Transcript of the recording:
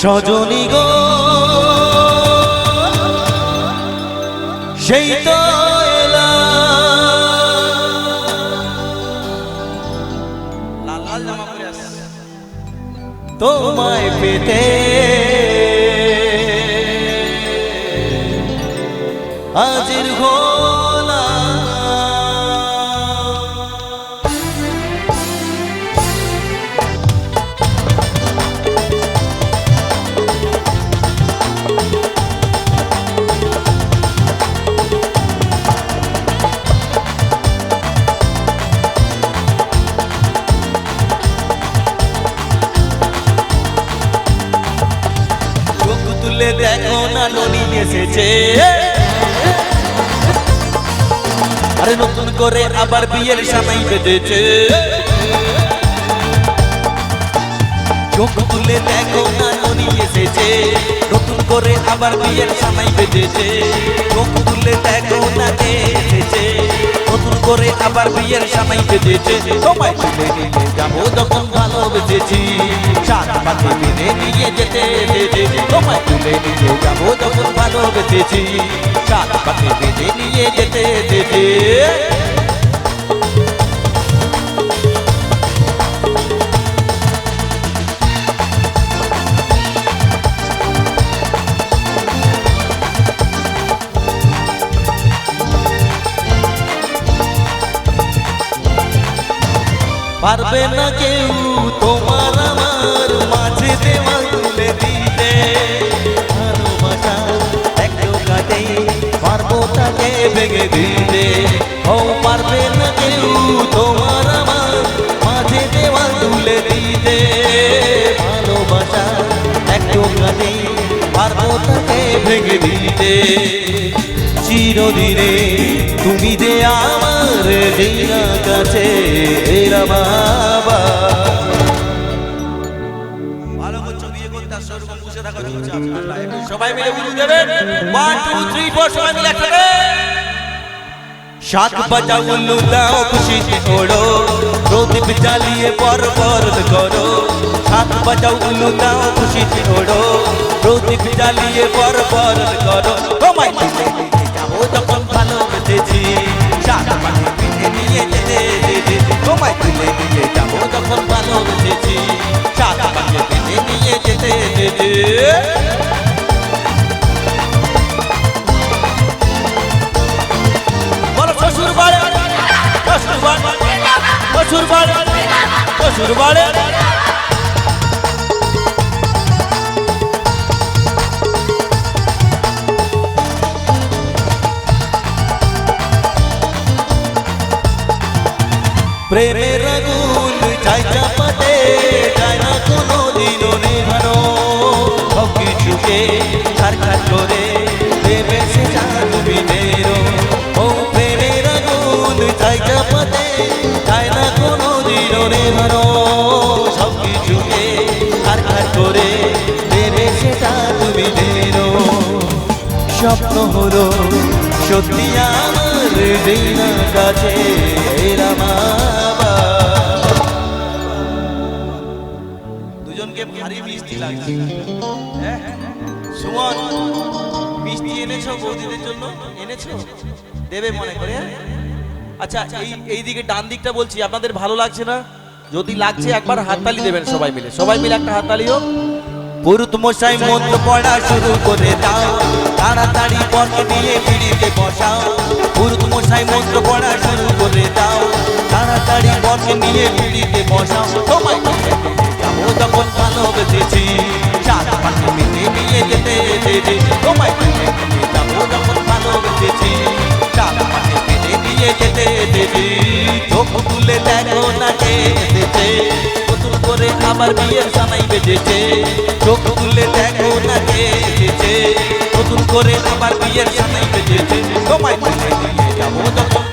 সজনী গো। সেই তো তোমায় পেতে আজির ঘোলা চোখ তুলে দেখো না ননি এসেছে। আরে নতুন করে আবার বিয়ের সামাই বেঁধেছে। চোখ তুলে দেখো না ননি এসেছে। নতুন করে আবার বিয়ের সামাই বেঁধেছে। চোখ তুলে দেখো না এসেছে। করে আবার বিয়ের সামাই যেতে সময় চলে গেলে যাব যখন ভালোবেসেছি সাত পাতে মেনে নিয়ে যেতে যেতে তোমায় তুলে নিয়ে যাব যখন ভালোবেসেছি সাত পাতে মেনে নিয়ে যেতে যেতে পারবে না কেউ তোমার আমার মাঝে দেওয়াল তুলে দিতে ভালোবাসা একটু কাটে দিতে ও পারবে না কেউ তোমার আমার মাঝে দেওয়াল তুলে দিতে ভালোবাসা একটু কাটে পারব তাকে ভেঙে দিতে চিরদিনে তুমি যে আমার জিনা কাছে এরা বাবা। সবাই বাজাও খুশিতে ওড়ো। প্রদীপ জ্বালিয়ে পর পর করো বাজাও লুলাও খুশিতে ওড়ো। প্রদীপ জ্বালিয়ে করো। শ্বশুর বাড়ি শ্বশুর বাড়ি। প্রেমের আগুন চাই চাপাতে যায় না কোনো দিনও নেভানো। সব কিছুকে ছাড়খাট করে স্বপ্ন হলো, সত্যি আমার দিনা কাছে দুজনকে ভারী মিষ্টি লাগছে। হ্যাঁ? সুমন, মিষ্টি এনেছো বৌদিদের জন্য? এনেছো? দেবে মনে করে হ্যাঁ? আচ্ছা এই এই দিকে ডান দিকটা বলছি, আপনাদের ভালো লাগছে না? যদি লাগছে, একবার হাততালি দেবেন সবাই মিলে। সবাই মিলে একটা হাততালি হোক। পুরুত মশাই মন্ত্র পড়া শুরু করে দাও। তাড়াতাড়ি বন্ধ দিয়ে পিড়িতে বসাও। পুরুত মশাই মন্ত্র পড়া শুরু করে দাও। তাড়াতাড়ি বন্ধ নিয়ে পিড়িতে বসাও। তোমায় যাব যখন ভালোবেসেছি। যেতে চোখ তুলে দেখো না কে আবার বিয়ের জামাই বেজেছে চোখ তুলে দেখো না কে এসেছে। নতুন করে আমার বিয়ের জামাই বেজেছে তোমায় নিয়ে যাব যখন